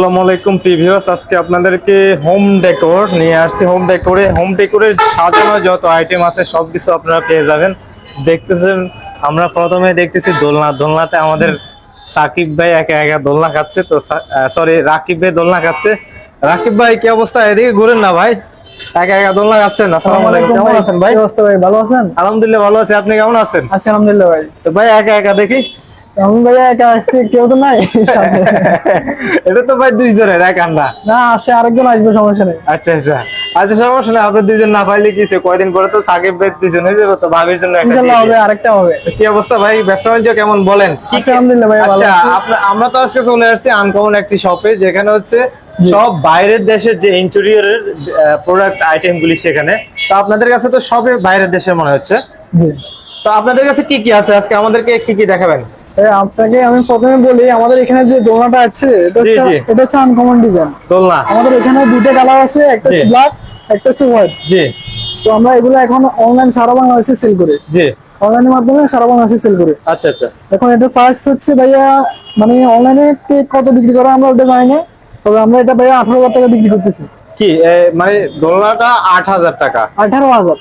আসসালামু আলাইকুম প্রিভিউস আজকে আপনাদেরকে হোম ডেকোর নিয়ে আসছি। হোম ডেকোরে হোম ডেকোরের সাজানো যত আইটেম আছে সব কিছু আপনারা পেয়ে যাবেন। দেখতেছেন আমরা প্রথমে দেখতেছি দোলনা। দোলনাতে আমাদের সাকিব ভাই একা একা দোলনা খাচ্ছে। তো সরি রাকিব ভাই দোলনা খাচ্ছে। রাকিব ভাই কি অবস্থা? এদিকে ঘুরেন না ভাই। একা একা দোলনা খাচ্ছেন। আসসালামু আলাইকুম। কেমন আছেন ভাই? ভাই? ভালো আছেন? আলহামদুলিল্লাহ ভালো আছি। আপনি কেমন আছেন? আছি আলহামদুলিল্লাহ ভাই। তো ভাই একা একা দেখি। আমি ভাইয়া একা আসছি কেউ তো নাই এটা তো ভাই দুইজনের একা না না আসে আরেকজন আসবে সমস্যা নেই। আচ্ছা আচ্ছা। আচ্ছা সমস্যা নেই দুইজন না পাইলে? কয়দিন পরে তো সাকিব ভাই দুইজন হয়ে যাবে তো ভাবির জন্য হবে আরেকটা হবে। কি অবস্থা ভাই? ব্যবসা বাণিজ্য কেমন বলেন? কি আছি আলহামদুলিল্লাহ ভাই ভালো আচ্ছা আমরা তো আজকে চলে আসছি আনকমন একটি শপে যেখানে হচ্ছে সব বাইরের দেশের যে ইন্টেরিয়রের প্রোডাক্ট আইটেম গুলি সেখানে। তো আপনাদের কাছে তো সবই বাইরের দেশের মনে হচ্ছে। তো আপনাদের কাছে কি কি আছে? আজকে আমাদেরকে কি কি দেখাবেন? আপনাকে আমি প্রথমে বলি আমাদের এখানে যে দোলনাটা আছে এটা হচ্ছে এটা হচ্ছে আনকমন ডিজাইন দোলনা। আমাদের এখানে দুইটা কালার আছে একটা হচ্ছে ব্ল্যাক একটা হচ্ছে হোয়াইট জি। তো আমরা এগুলো এখন অনলাইন সারা বাংলাদেশে সেল করি। জি। অনলাইনের মাধ্যমে সারা বাংলাদেশে সেল করি। আচ্ছা আচ্ছা। এখন এটা ফার্স্ট হচ্ছে ভাইয়া মানে অনলাইনে কত বিক্রি করা আমরা ওটা জানি না তবে আমরা এটা ভাইয়া আঠারো হাজার টাকা বিক্রি করতেছি। কি মানে দোলনাটা আট হাজার টাকা। আঠারো হাজার।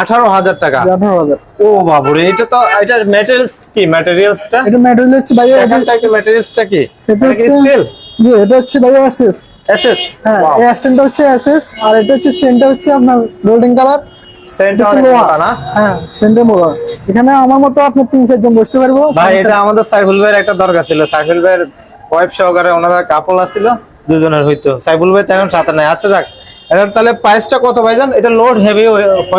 আঠারো হাজার টাকা। আঠারো হাজার। ও বাবুরে এটা তো এটার ম্যাটেরিয়ালস কি? ম্যাটেরিয়ালসটা এটা ভাইয়া এটা কি? ম্যাটেরিয়ালসটা কি স্টিল জি এটা হচ্ছে ভাইয়া এসএস এসএস হ্যাঁ এই স্ট্যান্ডটা হচ্ছে এসএস আর এটা হচ্ছে সেন্টটা হচ্ছে আপনার গোল্ডেন কালার হ্যাঁ মোড়া। এখানে আমার মতো আপনি তিন চারজন বসতে পারব। ভাই এটা আমাদের সাইফুল ভাইয়ের একটা দরকার ছিল। সাইফুল ভাইয়ের ওয়াইফ সহকারে ওনারা কাপল আছিল দুজনের হইতো। সাইফুল ভাই তো এখন সাথে নাই আচ্ছা যাক এটা তাহলে প্রাইসটা কত ভাইজান? এটা লোড হেভি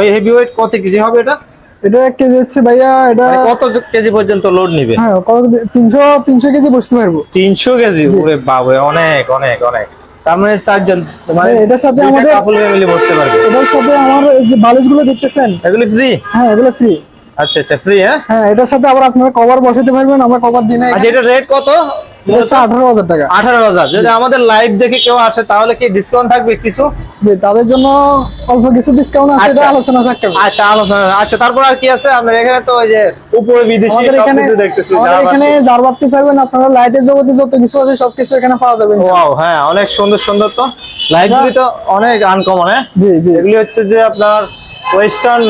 হেভি ওয়েট কত কেজি হবে এটা? এটা এক কেজি হচ্ছে ভাইয়া এটা মানে কত কেজি পর্যন্ত লোড নিবে? হ্যাঁ তিনশো তিনশো কেজি বসতে পারব। তিনশো কেজি? ওরে বাবু অনেক অনেক অনেক। তার মানে চারজন মানে হ্যাঁ, এটার সাথে আমাদের- কাপল ফ্যামিলি বসতে পারবে। এটার সাথে আমার যে বালিশগুলো দেখতেছেন? এগুলি ফ্রি হ্যাঁ এগুলো ফ্রি আচ্ছা আচ্ছা ফ্রি হ্যাঁ? হ্যাঁ এটার সাথে আবার আপনারা কভার বসাতে পারবেন আমরা কভার দিই না আচ্ছা এটা রেট কত? আঠারো হাজার টাকা। আঠারো হাজার। যদি আমাদের লাইভ দেখে কেউ আসে তাহলে কি ডিসকাউন্ট থাকবে কিছু? তাদের জন্য অল্প কিছু ডিসকাউন্ট আছে এটা আচ্ছা। আলোচনা আচ্ছা আলোচনা আচ্ছা তারপর আর কি আছে? আমরা এখানে তো ওই যে উপরে বিদেশি আমাদের এখানে দেখতেছি আমাদের এখানে জারবাতি পারবেন আপনারা লাইটের জগতে যত কিছু আছে সবকিছু এখানে পাওয়া যাবে ওয়াও হ্যাঁ অনেক সুন্দর সুন্দর তো। লাইটগুলি তো অনেক আনকমন হ্যাঁ? জি জি। এগুলি হচ্ছে যে আপনার ওয়েস্টার্ন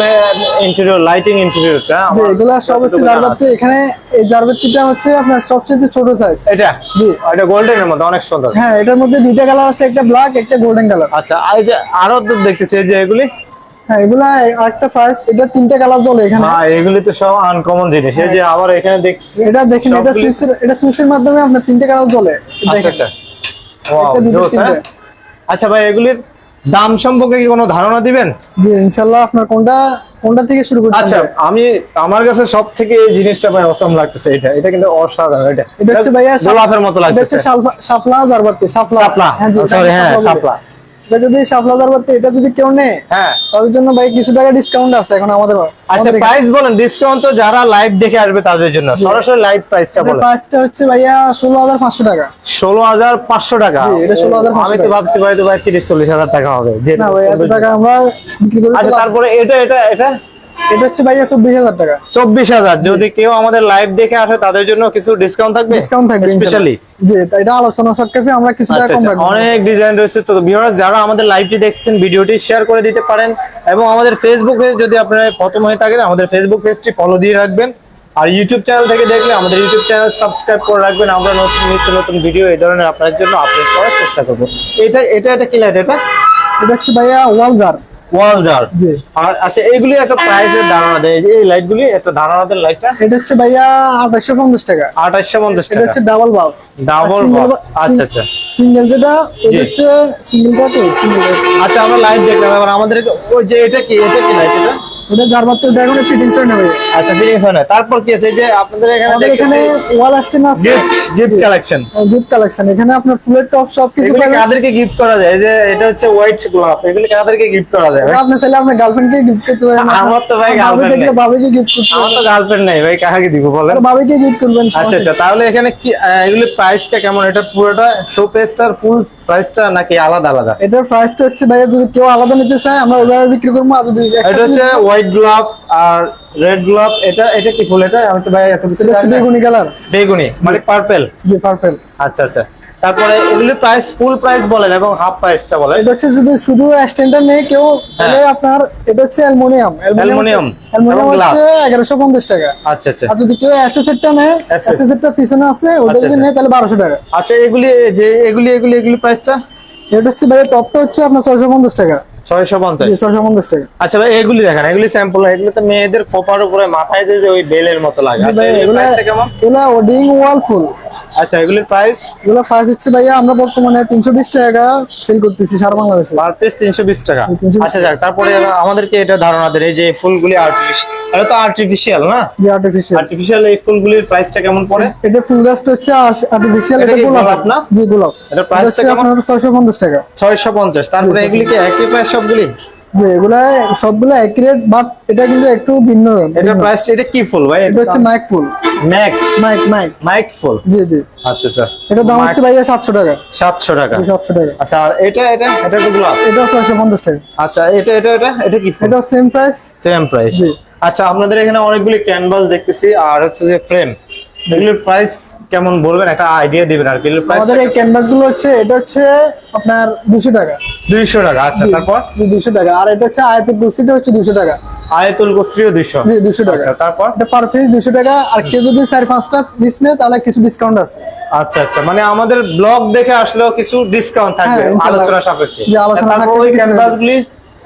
ইন্টেরিয়র লাইটিং ইন্টেরিয়রটা জি এগুলা সব হচ্ছে জারবাতি এখানে এই জারবাতিটা হচ্ছে আপনার সবচেয়ে ছোট সাইজ এটা? জি। এটা গোল্ডেনের মধ্যে অনেক সুন্দর। হ্যাঁ এটার মধ্যে দুইটা কালার আছে একটা ব্ল্যাক একটা গোল্ডেন কালার আচ্ছা এই যে আরও দেখতেছি এই যে এগুলি? হ্যাঁ এগুলা আরেকটা প্রাইস এটা তিনটা কালার চলে এখানে। হ্যাঁ এগুলি তো সব আনকমন জিনিস। এই যে আবার এখানে দেখছি এটা দেখেন এটা সুইচের এটা সুইচের মাধ্যমে আপনার তিনটা কালার চলে। আচ্ছা দেখেন। আচ্ছা। হ্যাঁ? তিনটে। আচ্ছা ভাই এগুলির দাম সম্পর্কে কি কোনো ধারণা দিবেন? জি ইনশাআল্লাহ আপনার কোনটা কোনটা থেকে শুরু করতে আচ্ছা আমি আমার কাছে সব থেকে এই জিনিসটা ভাই অসম লাগতেছে এটা। এটা কিন্তু অসাধারণ এটা। এটা হচ্ছে ভাইয়া সালাফের মতো এটা লাগতেছে। জারবাতি শাপলা সাপলা হ্যাঁ জি, সরি হ্যাঁ বলে। এটা যদি এটা যদি কেউ নেয় হ্যাঁ। তাদের জন্য ভাই কিছু টাকা ডিসকাউন্ট আছে এখন আমাদের আচ্ছা প্রাইস বলেন ডিসকাউন্ট তো যারা লাইভ দেখে আসবে তাদের জন্য। সরাসরি লাইভ প্রাইসটা বলেন। প্রাইসটা হচ্ছে ভাইয়া ষোলো হাজার পাঁচশো টাকা। ষোলো হাজার পাঁচশো টাকা। জি, এটা 16,500 আমি তো ভাবছি ভাই তো ভাই তিরিশ চল্লিশ হাজার টাকা হবে। না ভাই এত টাকা আমরা আচ্ছা তারপরে এটা এটা এটা? এটা হচ্ছে ভাইয়া চব্বিশ হাজার টাকা। চব্বিশ হাজার। যদি কেউ আমাদের লাইভ দেখে আসে তাদের জন্য কিছু ডিসকাউন্ট থাকবে? ডিসকাউন্ট থাকবে স্পেশালি। জি এটা আলোচনা আমরা কিছু আচ্ছা কম আচ্ছা, রাখব। অনেক ডিজাইন রয়েছে। তো ভিউয়ার্স যারা আমাদের লাইভটি দেখছেন ভিডিওটি শেয়ার করে দিতে পারেন। এবং আমাদের ফেসবুকে যদি আপনারা প্রথম হয়ে থাকেন আমাদের ফেসবুক পেজটি ফলো দিয়ে রাখবেন। আর ইউটিউব চ্যানেল থেকে দেখলে আমাদের ইউটিউব চ্যানেল সাবস্ক্রাইব করে রাখবেন। আমরা নতুন নিত্য নতুন ভিডিও এই ধরনের আপনার জন্য আপলোড করার চেষ্টা করব। এটা এটা এটা কি লাইট এটা? এটা হচ্ছে ভাইয়া ওয়ালজার। ওয়াল জার আর আচ্ছা এইগুলি একটা প্রাইসের ধারণা দেয়। এই লাইটগুলি একটা ধারণা দেয় লাইটটা এটা হচ্ছে ভাইয়া আঠাশশো পঞ্চাশ টাকা। আঠাশশো পঞ্চাশ এটা হচ্ছে ডাবল বাল্ব ডাবল বাল্ব আচ্ছা আচ্ছা। সিঙ্গেল যেটা। এটা হচ্ছে সিঙ্গেলটা তো সিঙ্গেল আচ্ছা আমরা লাইট দেখলাম। এবার আমাদের ওই যে এটা কি? এটা কি লাইট এটা? এটা যার মাত্র ওটা এখন ফিটিংস হয় না আচ্ছা হয় না তারপর কি আছে যে আপনাদের এখানে এখানে ওয়াল স্ট্যান্ড আছে। Gift gift collection gift collection এখানে আপনার ফুলের টপ সব কিছু এগুলি কাদেরকে গিফট করা যায়? যে এটা হচ্ছে হোয়াইট গোলাপ এগুলি কাদেরকে গিফট করা যায়? আপনি চাইলে আপনার গার্লফ্রেন্ডকে গিফট করতে পারেন। আমার তো ভাই ভাবি নেই। ভাবিকে গিফট করতে আমার তো গার্লফ্রেন্ড নেই। ভাই কাকে দিব বলেন? তাহলে ভাবিকে গিফট করবেন আচ্ছা আচ্ছা। তাহলে এখানে কি আহ, এগুলি প্রাইসটা কেমন? এটা পুরোটা শো পেজটার ফুল প্রাইসটা নাকি আলাদা আলাদা? এটার প্রাইসটা হচ্ছে ভাইয়া যদি কেউ আলাদা নিতে চায় আমরা ওইভাবে বিক্রি করব। আর যদি এটা হচ্ছে হোয়াইট গোলাপ আর রেড গোলাপ এটা এটা কি ফুল? এটা আমি তো ভাই এত কিছু জানি বেগুনি কালার। বেগুনি মানে পার্পেল। জি পারফেক্ট আচ্ছা আচ্ছা। তারপরে এগুলি প্রাইস ফুল প্রাইস বলেন এবং হাফ প্রাইসটা বলেন। এটা হচ্ছে শুধু শুধু স্ট্যান্ডার্ড নেই কেউ তাহলে আপনার এটা হচ্ছে অ্যালুমিনিয়াম। Aluminium অ্যালুমিনিয়াম হচ্ছে এগারোশো পঞ্চাশ টাকা। আচ্ছা আচ্ছা। আর যদি কেউ অ্যাসেসেটটা নেয় অ্যাসেসেটটা পিছনে আছে ওটা আচ্ছা, যদি আচ্ছা। নেয় তাহলে বারোশো টাকা। আচ্ছা এগুলি যে এগুলি এগুলি এগুলি প্রাইসটা? এটা হচ্ছে ভাই টপটা হচ্ছে আপনার ছয়শো পঞ্চাশ টাকা। আচ্ছা ভাই এগুলি দেখেন এগুলি স্যাম্পল এগুলি তো মেয়েদের খোপার উপরে মাথায় দিয়ে যে ওই বেলের মতো লাগে। এগুলো আচ্ছা এগুলা ওয়াল ফুল। আচ্ছা এগুলির প্রাইস এগুলো প্রাইস হচ্ছে ভাইয়া আমরা বর্তমানে তিনশো বিশ টাকা সেল করতেছি সারা বাংলাদেশে। পার পিস তিনশো বিশ টাকা। আচ্ছা যাক তারপরে আমাদেরকে এটা ধারণা দেন এই যে ফুলগুলি আর্টিফিশিয়াল এটা তো আর্টিফিশিয়াল না? যে আর্টিফিশিয়াল আর্টিফিশিয়াল এই ফুলগুলির প্রাইসটা কেমন পড়ে? এটা ফুল গাছটা হচ্ছে আর্টিফিশিয়াল এটা এটা গোলাপ। না? জি গোলাপ। এটার price টা কেমন? আপনার ছয়শো পঞ্চাশ টাকা। ছয়শো পঞ্চাশ তারপরে জি, জি, এগুলি কি একই প্রাইস সবগুলি? যে এগুলা সবগুলো অ্যাকুরেট বাট এটা কিন্তু একটু ভিন্ন এটার প্রাইসটা এটা কি ফুল ভাই? এটা হচ্ছে মাইক ফুল। ম্যাক মাইক মাইক মাইক ফুল? জি জি। আচ্ছা আচ্ছা। এটার দাম হচ্ছে ভাইয়া সাতশো টাকা। সাতশো টাকা। সাতশো টাকা। আচ্ছা আর এটা এটা এটা তো গোলাপ এটা ছয়শো পঞ্চাশ টাকা। আচ্ছা এটা এটা এটা এটা কি এটা সেম প্রাইস সেম প্রাইস জি। আচ্ছা আপনাদের এখানে অনেকগুলি ক্যানভাস দেখতেছি আর হচ্ছে যে ফ্রেম এগুলোর প্রাইস কেমন বলবেন? একটা আইডিয়া দিবেন আর কি। আমাদের এই ক্যানভাসগুলো হচ্ছে এটা হচ্ছে আপনার দুশো টাকা। দুইশো টাকা আচ্ছা তারপর? দুশো টাকা। আর এটা হচ্ছে আয়াতের কুর্সিটা হচ্ছে দুশো টাকা। আয়তুল দুশো টাকা। আচ্ছা তারপর? এটা পার পিস দুশো টাকা। আর কেউ যদি চার পাঁচটা পিস নেয় তাহলে কিছু ডিসকাউন্ট আছে। আচ্ছা আচ্ছা মানে আমাদের ব্লগ দেখে আসলেও কিছু ডিসকাউন্ট থাকবে হ্যাঁ, ইনশাআল্লাহ। আলোচনা সাপেক্ষে। জি, আলোচনা ওই ক্যানভাস গুলি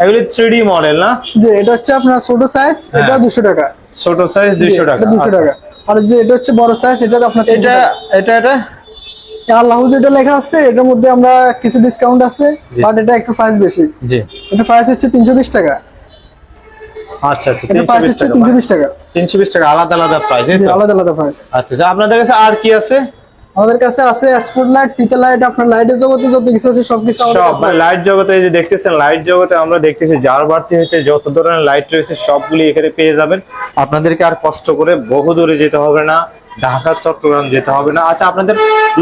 এগুলি থ্রি মডেল না? যে এটা হচ্ছে আপনার ছোট সাইজ হ্যাঁ। এটা দুশো টাকা। ছোট সাইজ দুইশো টাকা দুশো আচ্ছা। টাকা। আর যে এটা হচ্ছে বড় সাইজ এটা আপনার এটা এটা এটা? আল্লাহ যেটা লেখা আছে এটার মধ্যে আমরা কিছু ডিসকাউন্ট আছে বাট এটা একটু প্রাইস বেশি। জি। এটা প্রাইস হচ্ছে তিনশো বিশ টাকা। আচ্ছা আচ্ছা এটা প্রাইস হচ্ছে তিনশো বিশ টাকা। তিনশো বিশ টাকা আলাদা আলাদা প্রাইস আলাদা আলাদা প্রাইস আচ্ছা আচ্ছা আপনাদের কাছে আর কি আছে? আমাদের কাছে আছে স্পট লাইট পিকে লাইট আপনার লাইটের জগতে যত কিছু আছে সবকিছু আমাদের সব কিছু আমাদের লাইট জগতে এই যে দেখতেছেন লাইট জগতে আমরা দেখতেছি যার বাড়তি হইতে যত ধরনের লাইট রয়েছে সবগুলি এখানে পেয়ে যাবেন। আপনাদেরকে আর কষ্ট করে বহু দূরে যেতে হবে না। ঢাকা চট্টগ্রাম যেতে হবে না। আচ্ছা আপনাদের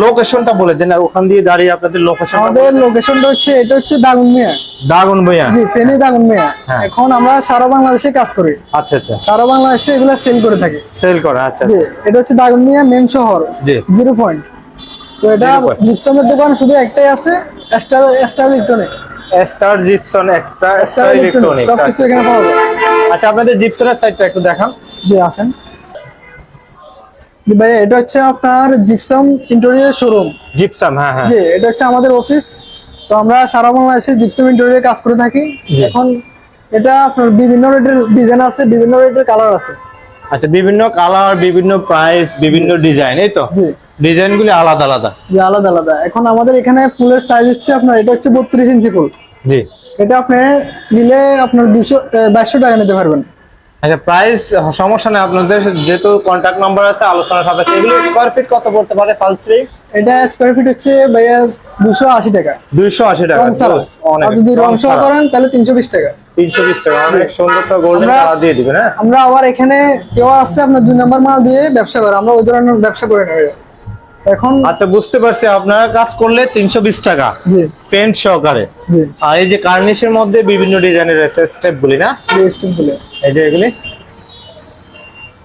লোকেশনটা বলে দেন আর ওখান দিয়ে দাঁড়িয়ে আপনাদের লোকেশন আমাদের লোকেশনটা হচ্ছে এটা হচ্ছে দাগুন মিয়া। দাগুন ভইয়া জি ফেনী দাগুন মিয়া। হ্যাঁ। এখন আমরা সারা বাংলাদেশে কাজ করি। আচ্ছা আচ্ছা। সারা বাংলাদেশে এগুলো সেল করে থাকি। সেল করে আচ্ছা জি এটা হচ্ছে দাগুন মিয়া মেন শহর। জি। জিরো পয়েন্ট তো এটা জিপসামের দোকান শুধু একটাই আছে স্টার স্টার ইলেকট্রনিক স্টার জিপসন একটা স্টার ইলেকট্রনিক ইলেকট্রনিক সবকিছু এখানে পাওয়া যায়। আচ্ছা আপনাদের জিপসনের সাইডটা একটু দেখান। জি আসেন। ভাই এটা হচ্ছে আপনার জিপসাম ইন্টেরিয়র শোরুম জিপসাম হ্যাঁ হ্যাঁ। জি এটা হচ্ছে আমাদের অফিস তো আমরা সারা বাংলাদেশে জিপসাম ইন্টেরিয়র কাজ করে থাকি। এখন এটা আপনার বিভিন্ন রেটের ডিজাইন আছে বিভিন্ন রেটের কালার আছে। আচ্ছা বিভিন্ন কালার বিভিন্ন প্রাইস বিভিন্ন ডিজাইন এই তো? জি। ডিজাইনগুলি আলাদা আলাদা? জি আলাদা আলাদা। এখন আমাদের এখানে ফুলের সাইজ হচ্ছে আপনার এটা হচ্ছে বত্রিশ ইঞ্চি ফুল। জি। এটা আপনি নিলে আপনার দুশো বাইশশো টাকা নিতে পারবেন। আচ্ছা প্রাইস সমস্যা নেই আপনাদের যেহেতু কন্ট্যাক্ট নাম্বার আছে আলোচনা সাপেক্ষে। এগুলো স্কোয়ার ফিট কত পড়তে পারে ফালসরি এটা স্কোয়ার ফিট হচ্ছে ভাইয়া দুশো আশি টাকা। দুইশো আশি টাকা অনেক যদি রং সহ করেন তাহলে তিনশো বিশ টাকা। তিনশো বিশ টাকা অনেক সুন্দর তো গোল্ডেন কালার দিয়ে দিবেন হ্যাঁ? আমরা আবার এখানে কেউ আসছে আপনার দুই নাম্বার মাল দিয়ে ব্যবসা করে। আমরা ওই ধরনের ব্যবসা করে নেব এখন আচ্ছা বুঝতে পারছি আপনারা কাজ করলে তিনশো বিশ টাকা। পেন্ট সহকারে। আর এই যে কার্নিশের মধ্যে বিভিন্ন ডিজাইনের রয়েছে স্টেপ গুলি না এই যে এগুলি।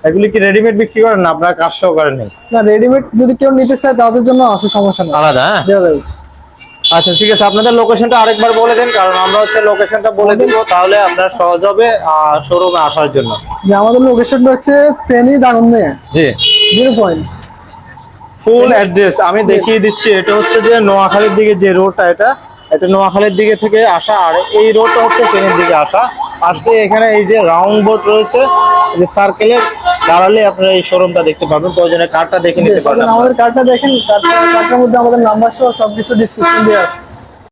এগুলি কি রেডিমেড বিক্রি করেন না আপনারা কাজ সহকারে নেই না রেডিমেড যদি কেউ নিতে চায় তাদের জন্য আছে সমস্যা নেই। আলাদা হ্যাঁ? দেওয়া যাবে। আচ্ছা ঠিক আছে আপনাদের লোকেশনটা আরেকবার বলে দেন কারণ আমরা হচ্ছে লোকেশনটা বলে দিব তাহলে আপনার সহজ হবে আর শোরুমে আসার জন্য। আমাদের লোকেশনটা হচ্ছে ফেনী দাগন মেয়ে। জি। Zero point. ফুল অ্যাড্রেস আমি দেখিয়ে দিচ্ছি এটা হচ্ছে যে নোয়াখালীর দিকে যে রোডটা এটা এটা নোয়াখালীর দিকে থেকে আসা আর এই রোডটা হচ্ছে ট্রেনের দিকে আসা। আসতে এখানে এই যে রাউন্ড বোর্ড রয়েছে যে সার্কেলের দাঁড়ালে আপনারা এই শোরুমটা দেখতে পাবেন প্রয়োজনে কার্ডটা দেখে নিতে পারবেন। আমাদের কার্ডটা দেখেন কার্ডটা কার্ডটার মধ্যে আমাদের নাম্বার সহ কিছু ডিসক্রিপশন দেওয়া আছে।